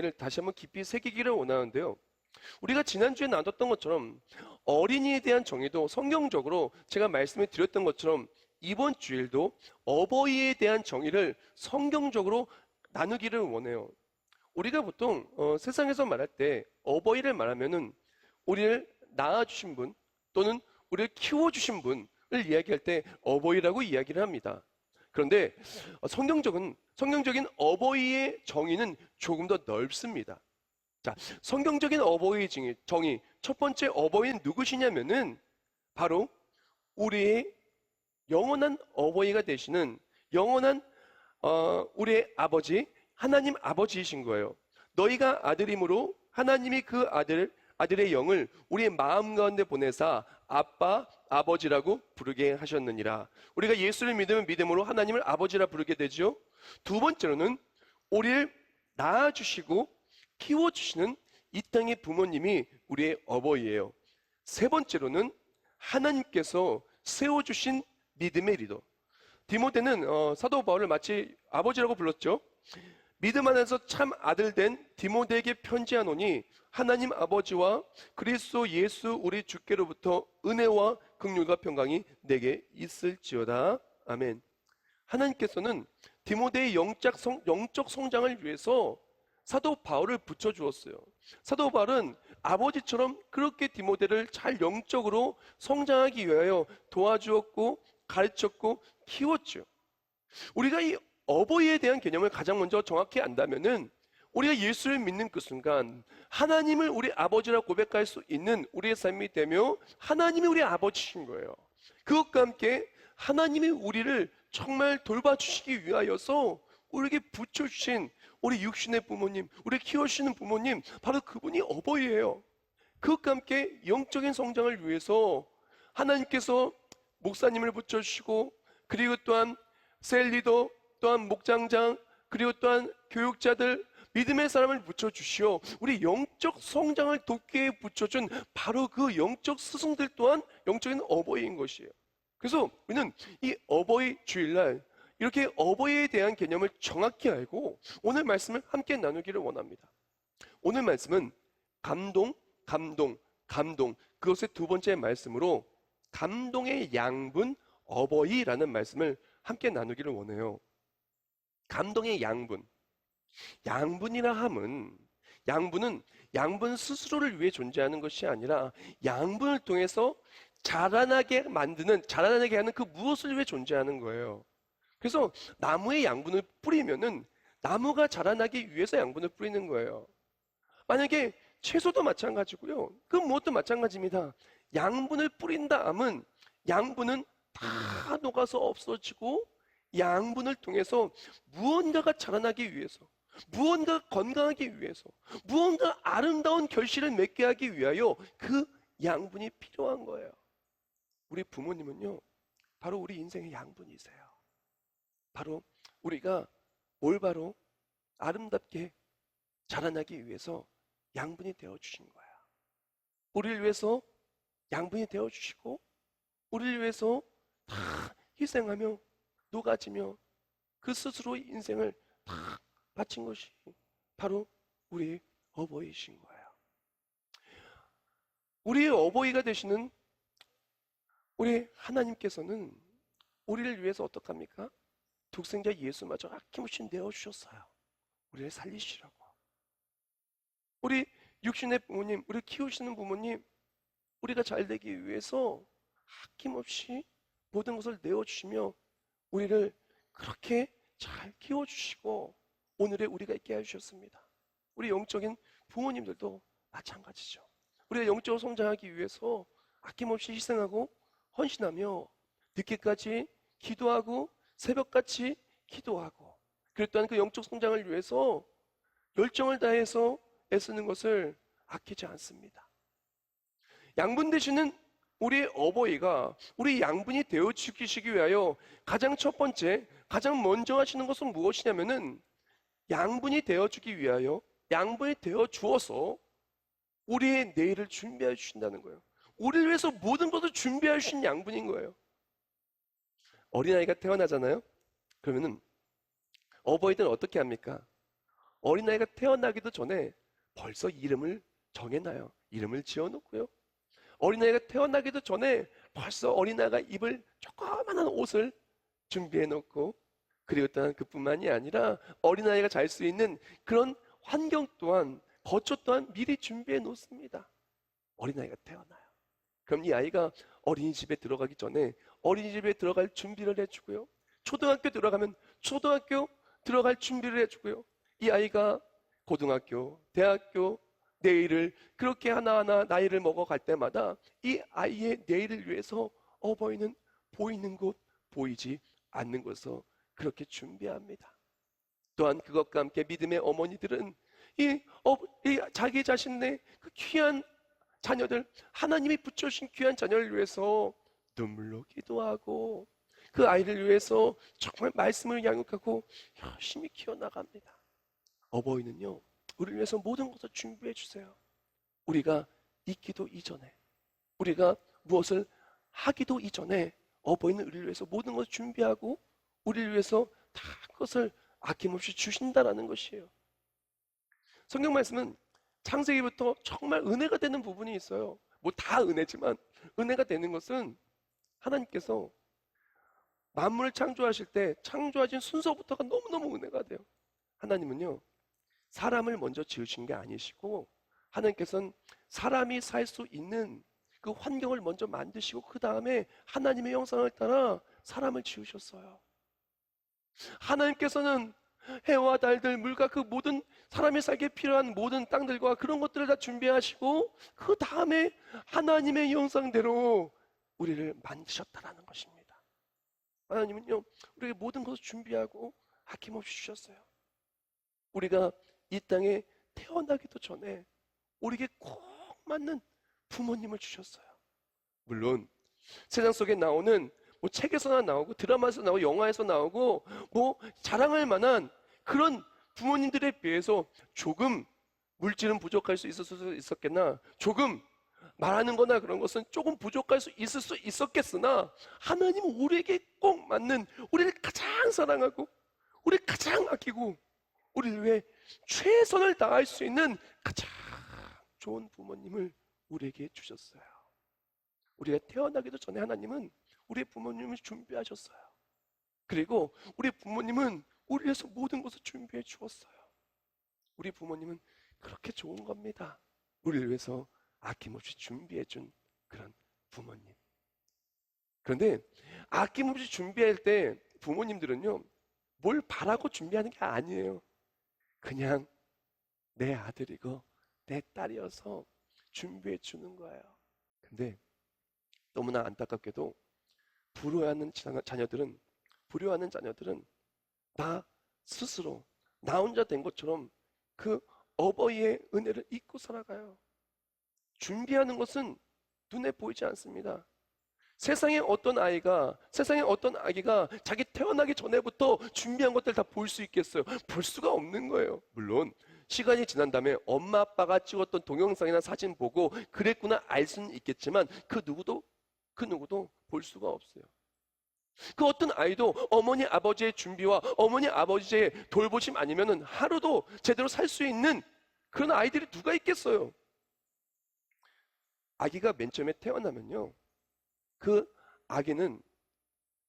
은혜를 다시 한번 깊이 새기기를 원하는데요. 우리가 지난주에 나눴던 것처럼 어린이에 대한 정의도 성경적으로 제가 말씀을 드렸던 것처럼 이번 주일도 어버이에 대한 정의를 성경적으로 나누기를 원해요. 우리가 보통 어, 세상에서 말할 때 어버이를 말하면은 우리를 낳아주신 분 또는 우리를 키워주신 분을 이야기할 때 어버이라고 이야기를 합니다. 그런데 어, 성경적인 성경적인 어버이의 정의는 조금 더 넓습니다. 자, 성경적인 어버이의 정의, 정의 첫 번째 어버이는 누구시냐면은 바로 우리의 영원한 어버이가 되시는 영원한 어, 우리의 아버지 하나님 아버지이신 거예요. 너희가 아들이므로 하나님이 그 아들 아들의 영을 우리의 마음 가운데 보내사 아빠 아버지라고 부르게 하셨느니라. 우리가 예수를 믿으면 믿음으로 하나님을 아버지라 부르게 되죠. 두 번째로는 우리를 낳아 주시고 키워 주시는 이 땅의 부모님이 우리의 어버이예요. 세 번째로는 하나님께서 세워 주신 믿음의 리더. 디모데는 어, 사도 바울을 마치 아버지라고 불렀죠. 믿음 안에서 참 아들 된 디모데에게 편지하노니 하나님 아버지와 그리스도 예수 우리 주께로부터 은혜와 긍휼과 평강이 내게 있을지어다. 아멘. 하나님께서는 디모데의 영적, 성, 영적 성장을 위해서 사도 바울을 붙여 주었어요. 사도 바울은 아버지처럼 그렇게 디모데를 잘 영적으로 성장하기 위하여 도와주었고 가르쳤고 키웠죠. 우리가 이 어버이에 대한 개념을 가장 먼저 정확히 안다면은 우리가 예수를 믿는 그 순간 하나님을 우리 아버지라 고백할 수 있는 우리의 삶이 되며 하나님이 우리 아버지신 거예요. 그것과 함께 하나님이 우리를 정말 돌봐주시기 위하여서 우리에게 붙여주신 우리 육신의 부모님, 우리 키워주시는 부모님, 바로 그분이 어버이예요. 그것과 함께 영적인 성장을 위해서 하나님께서 목사님을 붙여주시고 그리고 또한 셀 리더 또한 목장장 그리고 또한 교육자들 믿음의 사람을 붙여주시오. 우리 영적 성장을 돕기에 붙여준 바로 그 영적 스승들 또한 영적인 어버이인 것이에요. 그래서 우리는 이 어버이 주일날 이렇게 어버이에 대한 개념을 정확히 알고 오늘 말씀을 함께 나누기를 원합니다. 오늘 말씀은 감동, 감동, 감동. 그것의 두 번째 말씀으로 감동의 양분 어버이라는 말씀을 함께 나누기를 원해요. 감동의 양분. 양분이라 함은 양분은 양분 스스로를 위해 존재하는 것이 아니라 양분을 통해서 자라나게 만드는 자라나게 하는 그 무엇을 위해 존재하는 거예요. 그래서 나무에 양분을 뿌리면은 나무가 자라나기 위해서 양분을 뿌리는 거예요. 만약에 채소도 마찬가지고요. 그 무엇도 마찬가지입니다. 양분을 뿌린다 함은 양분은 다 녹아서 없어지고 양분을 통해서 무언가가 자라나기 위해서 무언가 건강하기 위해서 무언가 아름다운 결실을 맺게 하기 위하여 그 양분이 필요한 거예요. 우리 부모님은요, 바로 우리 인생의 양분이세요. 바로 우리가 올바로 아름답게 자라나기 위해서 양분이 되어 주신 거야. 우리를 위해서 양분이 되어 주시고 우리를 위해서 다 희생하며 녹아지며 그 스스로 인생을 다 바친 것이 바로 우리 어버이신 거예요. 우리의 어버이가 되시는 우리 하나님께서는 우리를 위해서 어떡합니까? 독생자 예수마저 아낌없이 내어주셨어요. 우리를 살리시라고. 우리 육신의 부모님, 우리 키우시는 부모님, 우리가 잘 되기 위해서 아낌없이 모든 것을 내어주시며 우리를 그렇게 잘 키워주시고 오늘의 우리가 있게 해주셨습니다. 우리 영적인 부모님들도 마찬가지죠. 우리가 영적으로 성장하기 위해서 아낌없이 희생하고 헌신하며 늦게까지 기도하고 새벽같이 기도하고 그랬던 그 영적 성장을 위해서 열정을 다해서 애쓰는 것을 아끼지 않습니다. 양분 되시는 우리 어버이가 우리 양분이 되어 주시기 위하여 가장 첫 번째, 가장 먼저 하시는 것은 무엇이냐면은 양분이 되어 주기 위하여 양분이 되어 주어서 우리의 내일을 준비해 주신다는 거예요. 우리를 위해서 모든 것을 준비해 주신 양분인 거예요. 어린아이가 태어나잖아요. 그러면은 어버이들은 어떻게 합니까? 어린아이가 태어나기도 전에 벌써 이름을 정해놔요. 이름을 지어놓고요. 어린아이가 태어나기도 전에 벌써 어린아이가 입을 조그만한 옷을 준비해 놓고 그리고 또한 그뿐만이 아니라 어린아이가 잘 수 있는 그런 환경 또한 거처 또한 미리 준비해 놓습니다. 어린아이가 태어나요. 그럼 이 아이가 어린이집에 들어가기 전에 어린이집에 들어갈 준비를 해주고요. 초등학교 들어가면 초등학교 들어갈 준비를 해주고요. 이 아이가 고등학교, 대학교, 내일을 그렇게 하나하나 나이를 먹어갈 때마다 이 아이의 내일을 위해서 어버이는 보이는 곳, 보이지 않는 곳에서 그렇게 준비합니다. 또한 그것과 함께 믿음의 어머니들은 이, 어, 이 자기 자신의 그 귀한 자녀들, 하나님이 붙여주신 귀한 자녀를 위해서 눈물로 기도하고 그 아이를 위해서 정말 말씀을 양육하고 열심히 키워나갑니다. 어버이는요, 우리를 위해서 모든 것을 준비해 주세요. 우리가 있기도 이전에, 우리가 무엇을 하기도 이전에 어버이는 우리를 위해서 모든 것을 준비하고 우리를 위해서 다 그것을 아낌없이 주신다라는 것이에요. 성경 말씀은 창세기부터 정말 은혜가 되는 부분이 있어요. 뭐 다 은혜지만 은혜가 되는 것은 하나님께서 만물을 창조하실 때 창조하신 순서부터가 너무너무 은혜가 돼요. 하나님은요, 사람을 먼저 지으신 게 아니시고, 하나님께서는 사람이 살 수 있는 그 환경을 먼저 만드시고, 그 다음에 하나님의 형상을 따라 사람을 지으셨어요. 하나님께서는 해와 달들, 물과 그 모든 사람이 살기에 필요한 모든 땅들과 그런 것들을 다 준비하시고, 그 다음에 하나님의 형상대로 우리를 만드셨다라는 것입니다. 하나님은요, 우리에게 모든 것을 준비하고 아낌없이 주셨어요. 우리가 이 땅에 태어나기도 전에 우리에게 꼭 맞는 부모님을 주셨어요. 물론 세상 속에 나오는 뭐 책에서나 나오고 드라마에서 나오고 영화에서 나오고 뭐 자랑할 만한 그런 부모님들에 비해서 조금 물질은 부족할 수 있을 수 있었겠나 조금 말하는 거나 그런 것은 조금 부족할 수 있을 수 있었겠으나 하나님은 우리에게 꼭 맞는 우리를 가장 사랑하고 우리를 가장 아끼고 우리를 위해 최선을 다할 수 있는 가장 좋은 부모님을 우리에게 주셨어요. 우리가 태어나기도 전에 하나님은 우리의 부모님을 준비하셨어요. 그리고 우리 부모님은 우리 위해서 모든 것을 준비해 주었어요. 우리 부모님은 그렇게 좋은 겁니다. 우리를 위해서 아낌없이 준비해 준 그런 부모님. 그런데 아낌없이 준비할 때 부모님들은요, 뭘 바라고 준비하는 게 아니에요. 그냥 내 아들이고 내 딸이어서 준비해 주는 거예요. 근데 너무나 안타깝게도 불효하는 자녀- 자녀들은 불효하는 자녀들은 나 스스로 나 혼자 된 것처럼 그 어버이의 은혜를 잊고 살아가요. 준비하는 것은 눈에 보이지 않습니다. 세상에 어떤 아이가, 세상에 어떤 아기가 자기 태어나기 전에부터 준비한 것들 다 볼 수 있겠어요? 볼 수가 없는 거예요. 물론, 시간이 지난 다음에 엄마 아빠가 찍었던 동영상이나 사진 보고 그랬구나 알 수는 있겠지만 그 누구도, 그 누구도 볼 수가 없어요. 그 어떤 아이도 어머니 아버지의 준비와 어머니 아버지의 돌보심 아니면은 하루도 제대로 살 수 있는 그런 아이들이 누가 있겠어요? 아기가 맨 처음에 태어나면요. 그 아기는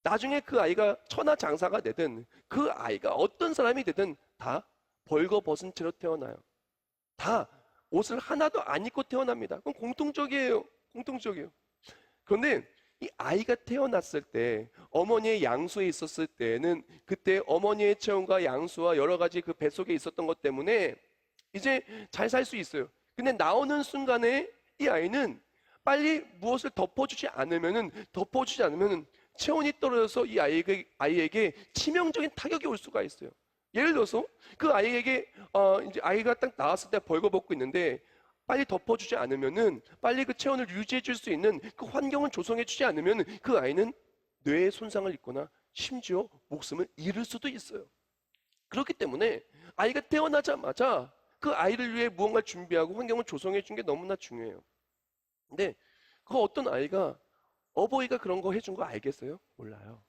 나중에 그 아이가 천하장사가 되든 그 아이가 어떤 사람이 되든 다 벌거벗은 채로 태어나요. 다 옷을 하나도 안 입고 태어납니다. 그건 공통적이에요. 공통적이에요. 그런데 이 아이가 태어났을 때 어머니의 양수에 있었을 때는 그때 어머니의 체온과 양수와 여러 가지 그 뱃속에 있었던 것 때문에 이제 잘 살 수 있어요. 근데 나오는 순간에 이 아이는 빨리 무엇을 덮어주지 않으면은 덮어주지 않으면은 체온이 떨어져서 이 아이에게, 아이에게 치명적인 타격이 올 수가 있어요. 예를 들어서 그 아이에게 어, 이제 아이가 딱 나왔을 때 벌거벗고 있는데 빨리 덮어주지 않으면은 빨리 그 체온을 유지해 줄 수 있는 그 환경을 조성해 주지 않으면 그 아이는 뇌에 손상을 입거나 심지어 목숨을 잃을 수도 있어요. 그렇기 때문에 아이가 태어나자마자 그 아이를 위해 무언가를 준비하고 환경을 조성해 준 게 너무나 중요해요. 근데 그 어떤 아이가 어버이가 그런 거 해준 거 알겠어요? 몰라요.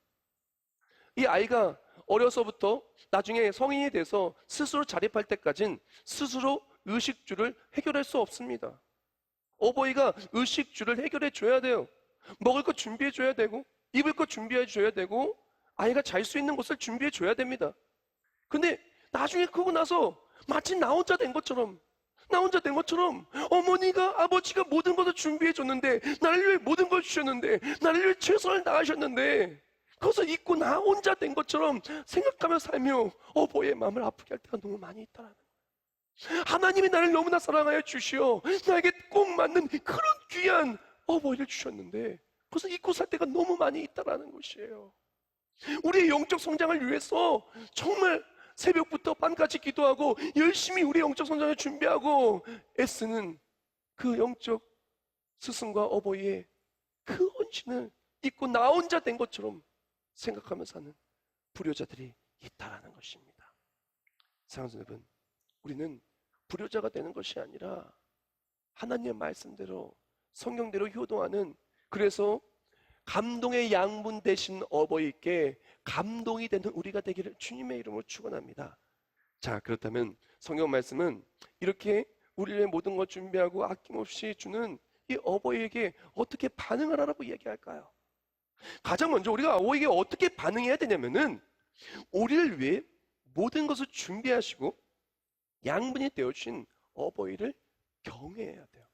이 아이가 어려서부터 나중에 성인이 돼서 스스로 자립할 때까진 스스로 의식주를 해결할 수 없습니다. 어버이가 의식주를 해결해 줘야 돼요. 먹을 거 준비해 줘야 되고, 입을 거 준비해 줘야 되고, 아이가 잘 수 있는 곳을 준비해 줘야 됩니다. 근데 나중에 크고 나서 마치 나 혼자 된 것처럼, 나 혼자 된 것처럼 어머니가, 아버지가 모든 것을 준비해 줬는데, 나를 위해 모든 걸 주셨는데, 나를 위해 최선을 다하셨는데, 그것을 잊고 나 혼자 된 것처럼 생각하며 살며 어버이의 마음을 아프게 할 때가 너무 많이 있다라는 거예요. 하나님이 나를 너무나 사랑하여 주시어 나에게 꼭 맞는 그런 귀한 어버이를 주셨는데 그것을 잊고 살 때가 너무 많이 있다라는 것이에요. 우리의 영적 성장을 위해서 정말 새벽부터 밤까지 기도하고 열심히 우리 영적 성장을 준비하고 애쓰는 그 영적 스승과 어버이의 그 헌신을 잊고 나 혼자 된 것처럼 생각하며 사는 불효자들이 있다라는 것입니다. 사랑하는 여러분, 우리는 불효자가 되는 것이 아니라 하나님의 말씀대로 성경대로 효도하는 그래서 감동의 양분 되신 어버이께 감동이 되는 우리가 되기를 주님의 이름으로 축원합니다. 자, 그렇다면 성경 말씀은 이렇게 우리의 모든 것 준비하고 아낌없이 주는 이 어버이에게 어떻게 반응을 하라고 얘기할까요? 가장 먼저 우리가 어버이에게 어떻게 반응해야 되냐면은 우리를 위해 모든 것을 준비하시고 양분이 되어주신 어버이를 경외해야 돼요.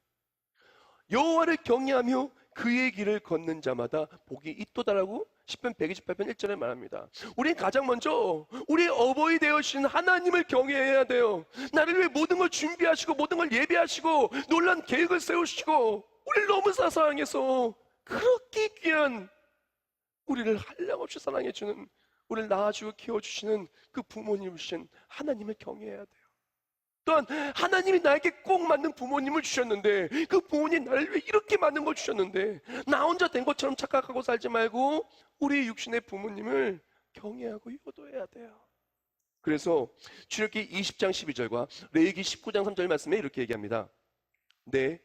여호와를 경외하며 그의 길을 걷는 자마다 복이 있도다라고 10편 128편 1절에 말합니다. 우리는 가장 먼저 우리 어버이 되어주신 하나님을 경외해야 돼요. 나를 위해 모든 걸 준비하시고 모든 걸 예배하시고 놀란 계획을 세우시고 우리를 너무 사랑해서 그렇게 귀한 우리를 한량없이 사랑해주는 우리를 낳아주고 키워주시는 그 부모님이신 하나님을 경외해야 돼요. 또한 하나님이 나에게 꼭 맞는 부모님을 주셨는데 그 부모님 나를 위해 이렇게 많은 걸 주셨는데 나 혼자 된 것처럼 착각하고 살지 말고 우리 육신의 부모님을 경외하고 효도해야 돼요. 그래서 출애굽기 20장 12절과 레위기 19장 3절 말씀에 이렇게 얘기합니다. 내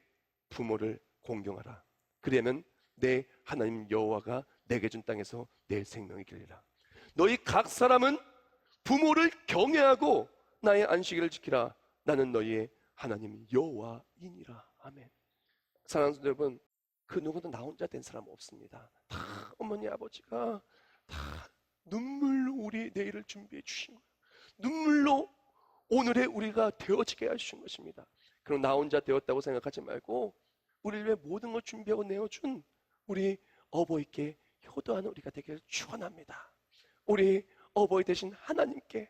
부모를 공경하라. 그러면 내 하나님 여호와가 내게 준 땅에서 내 생명이 길리라. 너희 각 사람은 부모를 경외하고 나의 안식일을 지키라. 나는 너희의 하나님 여호와이니라. 아멘. 사랑하는 여러분, 그 누구도 나 혼자 된 사람 없습니다. 다 어머니 아버지가 다 눈물로 우리 내일을 준비해 주신 거예요. 눈물로 오늘의 우리가 되어지게 하신 것입니다. 그럼 나 혼자 되었다고 생각하지 말고 우리를 위해 모든 걸 준비하고 내어준 우리 어버이께 효도하는 우리가 되기를 축원합니다. 우리 어버이 되신 하나님께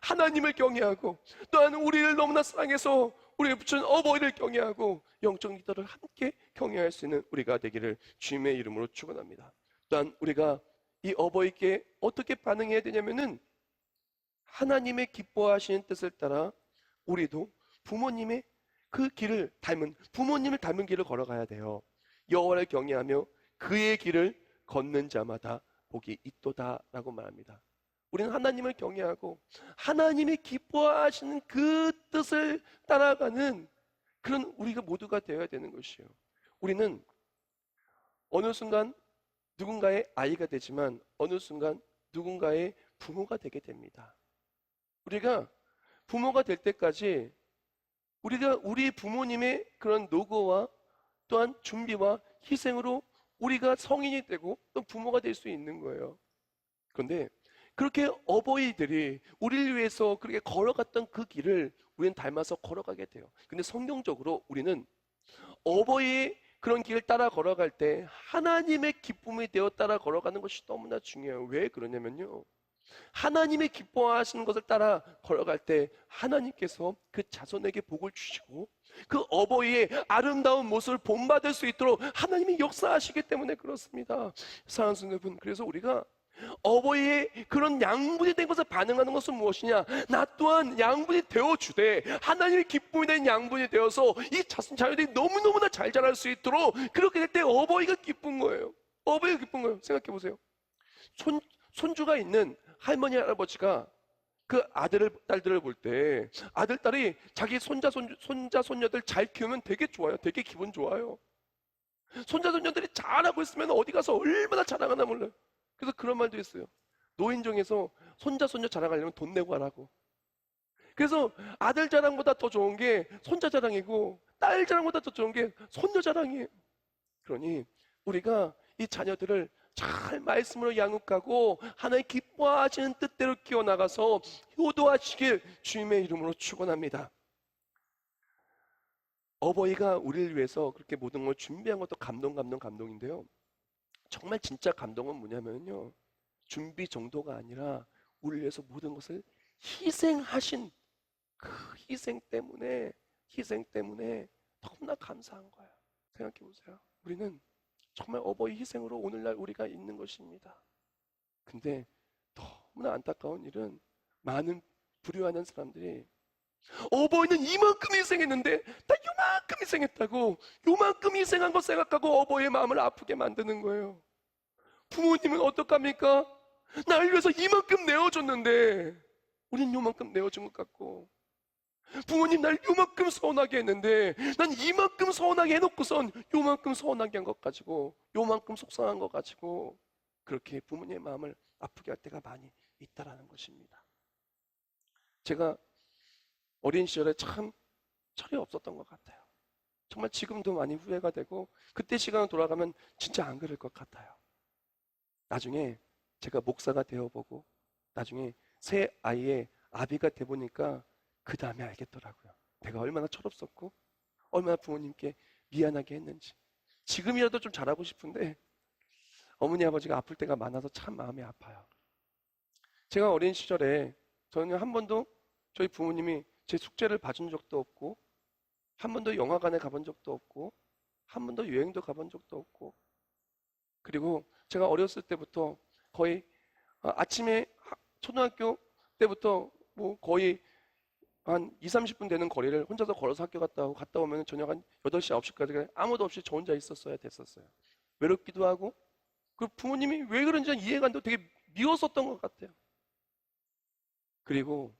하나님을 경외하고 또한 우리를 너무나 사랑해서 우리의 붙인 어버이를 경외하고 영적 리더를 함께 경외할 수 있는 우리가 되기를 주님의 이름으로 축원합니다. 또한 우리가 이 어버이께 어떻게 반응해야 되냐면은 하나님의 기뻐하시는 뜻을 따라 우리도 부모님의 그 길을 닮은 부모님을 닮은 길을 걸어가야 돼요. 여호와를 경외하며 그의 길을 걷는 자마다 복이 있도다라고 말합니다. 우리는 하나님을 경외하고 하나님이 기뻐하시는 그 뜻을 따라가는 그런 우리가 모두가 되어야 되는 것이에요. 우리는 어느 순간 누군가의 아이가 되지만 어느 순간 누군가의 부모가 되게 됩니다. 우리가 부모가 될 때까지 우리가 우리 부모님의 그런 노고와 또한 준비와 희생으로 우리가 성인이 되고 또 부모가 될 수 있는 거예요. 그런데 그렇게 어버이들이 우리를 위해서 그렇게 걸어갔던 그 길을 우리는 닮아서 걸어가게 돼요. 근데 성경적으로 우리는 어버이의 그런 길을 따라 걸어갈 때 하나님의 기쁨이 되어 따라 걸어가는 것이 너무나 중요해요. 왜 그러냐면요. 하나님의 기뻐하시는 것을 따라 걸어갈 때 하나님께서 그 자손에게 복을 주시고 그 어버이의 아름다운 모습을 본받을 수 있도록 하나님이 역사하시기 때문에 그렇습니다. 사랑하는 여러분, 그래서 우리가 어버이의 그런 양분이 된 것을 반응하는 것은 무엇이냐? 나 또한 양분이 되어 주되 하나님의 기쁨이 된 양분이 되어서 이 자- 자녀들이 너무너무나 잘 자랄 수 있도록 그렇게 될 때 어버이가 기쁜 거예요. 어버이가 기쁜 거예요. 생각해 보세요. 손, 손주가 있는 할머니, 할아버지가 그 아들을, 딸들을 볼 때 아들, 딸이 자기 손자, 손, 손자, 손녀들 잘 키우면 되게 좋아요. 되게 기분 좋아요. 손자, 손녀들이 잘하고 있으면 어디 가서 얼마나 자랑하나 몰라요. 그래서 그런 말도 있어요. 노인정에서 손자, 손녀 자랑하려면 돈 내고 하라고. 그래서 아들 자랑보다 더 좋은 게 손자 자랑이고 딸 자랑보다 더 좋은 게 손녀 자랑이에요. 그러니 우리가 이 자녀들을 잘 말씀으로 양육하고 하나님 기뻐하시는 뜻대로 키워나가서 효도하시길 주님의 이름으로 축원합니다. 어버이가 우리를 위해서 그렇게 모든 걸 준비한 것도 감동, 감동, 감동인데요. 정말 진짜 감동은 뭐냐면요. 준비 정도가 아니라 우리를 위해서 모든 것을 희생하신 그 희생 때문에, 희생 때문에 너무나 감사한 거예요. 생각해 보세요. 우리는 정말 어버이 희생으로 오늘날 우리가 있는 것입니다. 근데 너무나 안타까운 일은 많은 불효하는 사람들이 어버이는 이만큼 희생했는데 나 요만큼 희생했다고 요만큼 희생한 거 생각하고 어버이의 마음을 아프게 만드는 거예요. 부모님은 어떡합니까? 날 위해서 이만큼 내어줬는데 우린 요만큼 내어준 것 같고 부모님 날 요만큼 서운하게 했는데 난 이만큼 서운하게 해놓고선 요만큼 서운하게 한 것 가지고 요만큼 속상한 것 가지고 그렇게 부모님의 마음을 아프게 할 때가 많이 있다라는 것입니다. 제가 어린 시절에 참 철이 없었던 것 같아요. 정말 지금도 많이 후회가 되고 그때 시간을 돌아가면 진짜 안 그럴 것 같아요. 나중에 제가 목사가 되어보고 나중에 새 아이의 아비가 돼보니까 그 다음에 알겠더라고요. 내가 얼마나 철없었고 얼마나 부모님께 미안하게 했는지. 지금이라도 좀 잘하고 싶은데 어머니 아버지가 아플 때가 많아서 참 마음이 아파요. 제가 어린 시절에 저는 한 번도 저희 부모님이 제 숙제를 봐준 적도 없고 한 번도 영화관에 가본 적도 없고 한 번도 여행도 가본 적도 없고 그리고 제가 어렸을 때부터 거의 아, 아침에 하- 초등학교 때부터 뭐 거의 한 2, 30분 되는 거리를 혼자서 걸어서 학교 갔다 오고 갔다 오면 저녁 한 8시, 9시까지 아무도 없이 저 혼자 있었어야 됐었어요. 외롭기도 하고 그 부모님이 왜 그런지 이해가 안 되고 되게 미웠었던 것 같아요. 그리고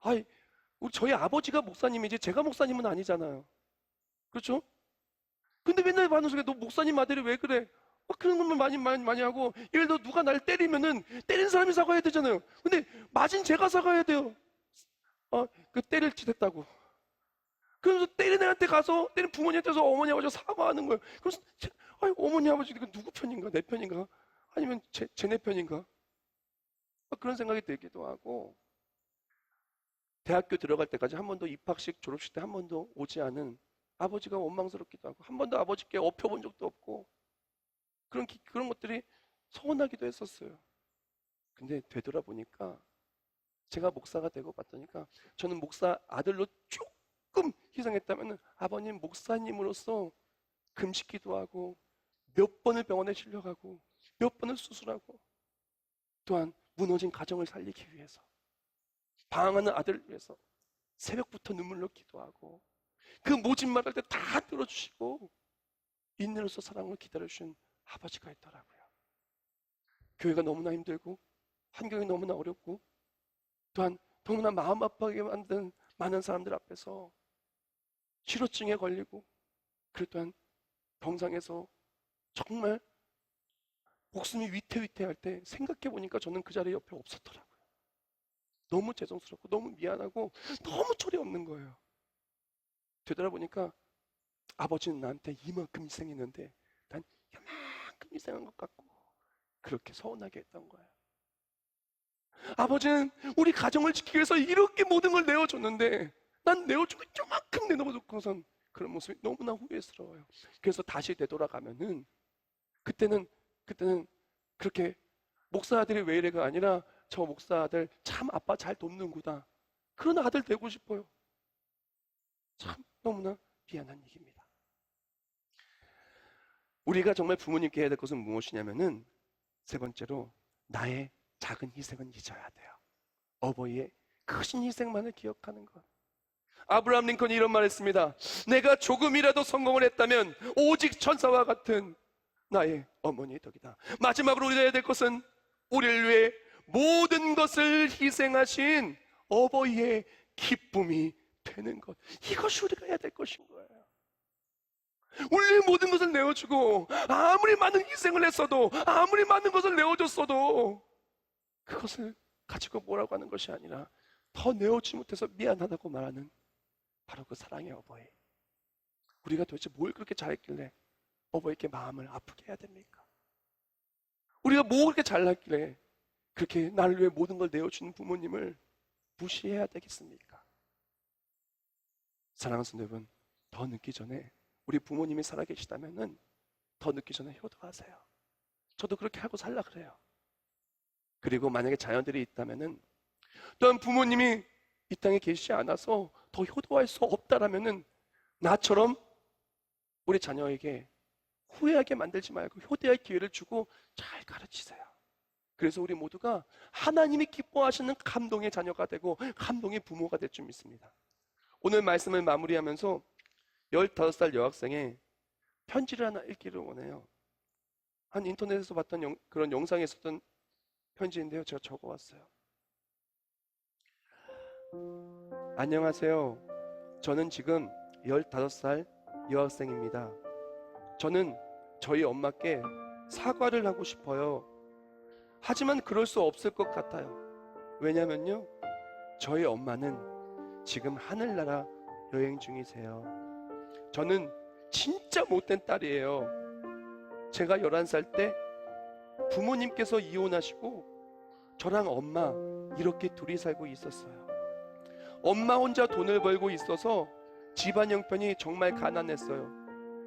아이 우리 저희 아버지가 목사님이지 제가 목사님은 아니잖아요. 그렇죠? 근데 맨날 받는 소리가 너 목사님 아들이 왜 그래? 막 그런 것만 많이 많이 많이 하고 예를 들어 누가 날 때리면은 때린 사람이 사과해야 되잖아요. 근데 맞은 제가 사과해야 돼요. 어, 그 때릴 짓 했다고. 그래서 때린 애한테 가서 때린 부모님한테 서 어머니 아버지가 사과하는 거예요. 그래서 제- 아이, 어머니 아버지 이거 누구 편인가? 내 편인가? 아니면 제, 쟤네 편인가? 막 그런 생각이 들기도 하고 대학교 들어갈 때까지 한 번도 입학식 졸업식 때 한 번도 오지 않은 아버지가 원망스럽기도 하고 한 번도 아버지께 엎혀본 적도 없고 그런 기- 그런 것들이 서운하기도 했었어요. 근데 되돌아보니까 제가 목사가 되고 봤더니까 저는 목사 아들로 조금 희생했다면 아버님 목사님으로서 금식기도 하고 몇 번을 병원에 실려가고 몇 번을 수술하고 또한 무너진 가정을 살리기 위해서 방황하는 아들을 위해서 새벽부터 눈물로 기도하고 그 모진 말할 때 다 들어주시고 인내로서 사랑을 기다려주신 아버지가 있더라고요. 교회가 너무나 힘들고 환경이 너무나 어렵고 또한 너무나 마음 아파하게 만든 많은 사람들 앞에서 치료증에 걸리고 그리고 또한 병상에서 정말 목숨이 위태위태할 때 생각해 보니까 저는 그 자리에 옆에 없었더라고요. 너무 죄송스럽고 너무 미안하고 너무 철이 없는 거예요. 되돌아보니까 아버지는 나한테 이만큼 희생했는데 난 이만큼 희생한 것 같고 그렇게 서운하게 했던 거예요. 아버지는 우리 가정을 지키기 위해서 이렇게 모든 걸 내어줬는데 난 내어준 거 이만큼 내놓고선 그런 모습이 너무나 후회스러워요. 그래서 다시 되돌아가면은 그때는 그때는 그렇게 목사 아들이 왜 이래가 아니라 저 목사 아들 참 아빠 잘 돕는구나. 그런 아들 되고 싶어요. 참 너무나 미안한 얘기입니다. 우리가 정말 부모님께 해야 될 것은 무엇이냐면은 세 번째로 나의 작은 희생은 잊어야 돼요. 어버이의 크신 희생만을 기억하는 것. 아브라함 링컨이 이런 말 했습니다. 내가 조금이라도 성공을 했다면 오직 천사와 같은 나의 어머니의 덕이다. 마지막으로 우리가 해야 될 것은 우리를 위해 모든 것을 희생하신 어버이의 기쁨이 되는 것. 이것이 우리가 해야 될 것인 거예요. 우리의 모든 것을 내어주고 아무리 많은 희생을 했어도 아무리 많은 것을 내어줬어도 그것을 가지고 뭐라고 하는 것이 아니라 더 내어주지 못해서 미안하다고 말하는 바로 그 사랑의 어버이. 우리가 도대체 뭘 그렇게 잘했길래 어버이께 마음을 아프게 해야 됩니까? 우리가 뭐 그렇게 잘났길래 그렇게 나를 위해 모든 걸 내어주는 부모님을 무시해야 되겠습니까? 사랑하는 성도 여러분, 더 늦기 전에 우리 부모님이 살아계시다면은 더 늦기 전에 효도하세요. 저도 그렇게 하고 살라 그래요. 그리고 만약에 자녀들이 있다면은 또한 부모님이 이 땅에 계시지 않아서 더 효도할 수 없다라면은 나처럼 우리 자녀에게 후회하게 만들지 말고 효도할 기회를 주고 잘 가르치세요. 그래서 우리 모두가 하나님이 기뻐하시는 감동의 자녀가 되고 감동의 부모가 될 줄 믿습니다. 오늘 말씀을 마무리하면서 15살 여학생의 편지를 하나 읽기를 원해요. 한 인터넷에서 봤던 영- 그런 영상에 있었던 편지인데요. 제가 적어왔어요. 안녕하세요. 저는 지금 15살 여학생입니다. 저는 저희 엄마께 사과를 하고 싶어요. 하지만 그럴 수 없을 것 같아요. 왜냐면요. 저희 엄마는 지금 하늘나라 여행 중이세요. 저는 진짜 못된 딸이에요. 제가 11살 때 부모님께서 이혼하시고 저랑 엄마 이렇게 둘이 살고 있었어요. 엄마 혼자 돈을 벌고 있어서 집안 형편이 정말 가난했어요.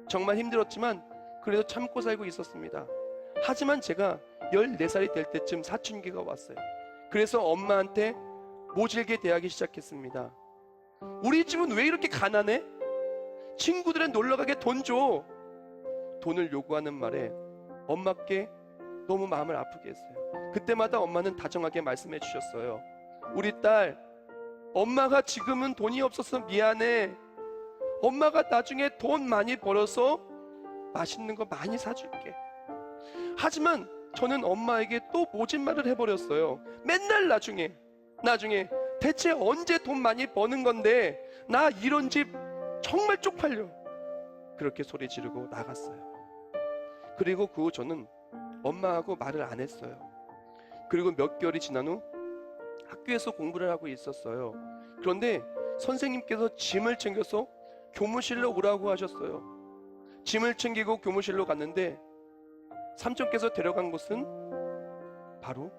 정말 힘들었지만 그래도 참고 살고 있었습니다. 하지만 제가 14살이 될 때쯤 사춘기가 왔어요. 그래서 엄마한테 모질게 대하기 시작했습니다. 우리 집은 왜 이렇게 가난해? 친구들은 놀러 가게 돈 줘. 돈을 요구하는 말에 엄마께 너무 마음을 아프게 했어요. 그때마다 엄마는 다정하게 말씀해 주셨어요. 우리 딸, 엄마가 지금은 돈이 없어서 미안해. 엄마가 나중에 돈 많이 벌어서 맛있는 거 많이 사줄게. 하지만 저는 엄마에게 또 모진 말을 해버렸어요. 맨날 나중에, 나중에 대체 언제 돈 많이 버는 건데 나 이런 집 정말 쪽팔려. 그렇게 소리 지르고 나갔어요. 그리고 그 후 저는 엄마하고 말을 안 했어요. 그리고 몇 개월이 지난 후 학교에서 공부를 하고 있었어요. 그런데 선생님께서 짐을 챙겨서 교무실로 오라고 하셨어요. 짐을 챙기고 교무실로 갔는데 삼촌께서 데려간 곳은 바로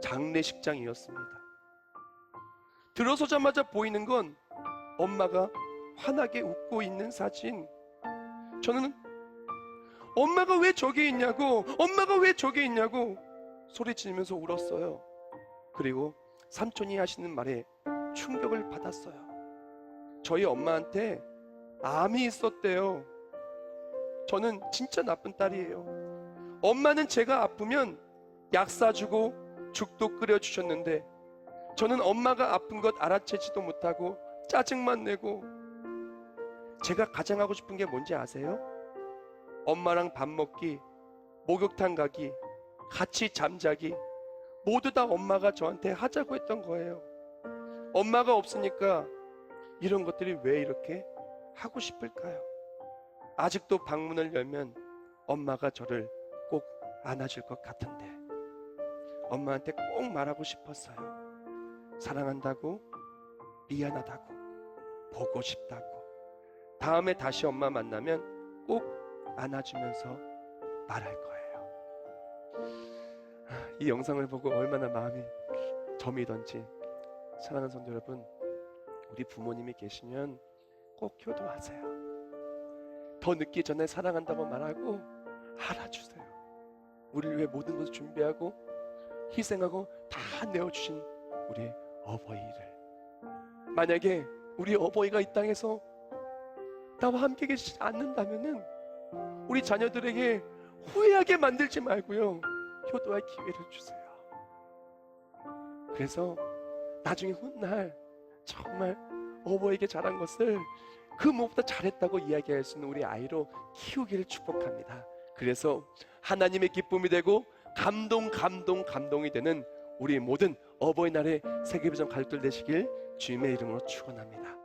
장례식장이었습니다. 들어서자마자 보이는 건 엄마가 환하게 웃고 있는 사진. 저는 엄마가 왜 저기 있냐고, 엄마가 왜 저기 있냐고 소리치면서 울었어요. 그리고 삼촌이 하시는 말에 충격을 받았어요. 저희 엄마한테 암이 있었대요. 저는 진짜 나쁜 딸이에요. 엄마는 제가 아프면 약 사주고 죽도 끓여주셨는데 저는 엄마가 아픈 것 알아채지도 못하고 짜증만 내고 제가 가장 하고 싶은 게 뭔지 아세요? 엄마랑 밥 먹기, 목욕탕 가기, 같이 잠자기 모두 다 엄마가 저한테 하자고 했던 거예요. 엄마가 없으니까 이런 것들이 왜 이렇게 하고 싶을까요? 아직도 방문을 열면 엄마가 저를 꼭 안아줄 것 같은데 엄마한테 꼭 말하고 싶었어요. 사랑한다고, 미안하다고, 보고 싶다고. 다음에 다시 엄마 만나면 꼭 안아주면서 말할 거예요. 아, 이 영상을 보고 얼마나 마음이 점이던지 사랑하는 성도 여러분, 우리 부모님이 계시면 꼭 효도하세요. 더 늦기 전에 사랑한다고 말하고 알아주세요. 우리를 위해 모든 것을 준비하고 희생하고 다 내어주신 우리 어버이를. 만약에 우리 어버이가 이 땅에서 나와 함께 계시지 않는다면은 우리 자녀들에게 후회하게 만들지 말고요. 효도할 기회를 주세요. 그래서 나중에 훗날 정말 어버이에게 잘한 것을 그 무엇보다 잘했다고 이야기할 수 있는 우리 아이로 키우기를 축복합니다. 그래서 하나님의 기쁨이 되고 감동, 감동, 감동이 되는 우리 모든 어버이날의 세계비전 가족들 되시길 주님의 이름으로 축원합니다.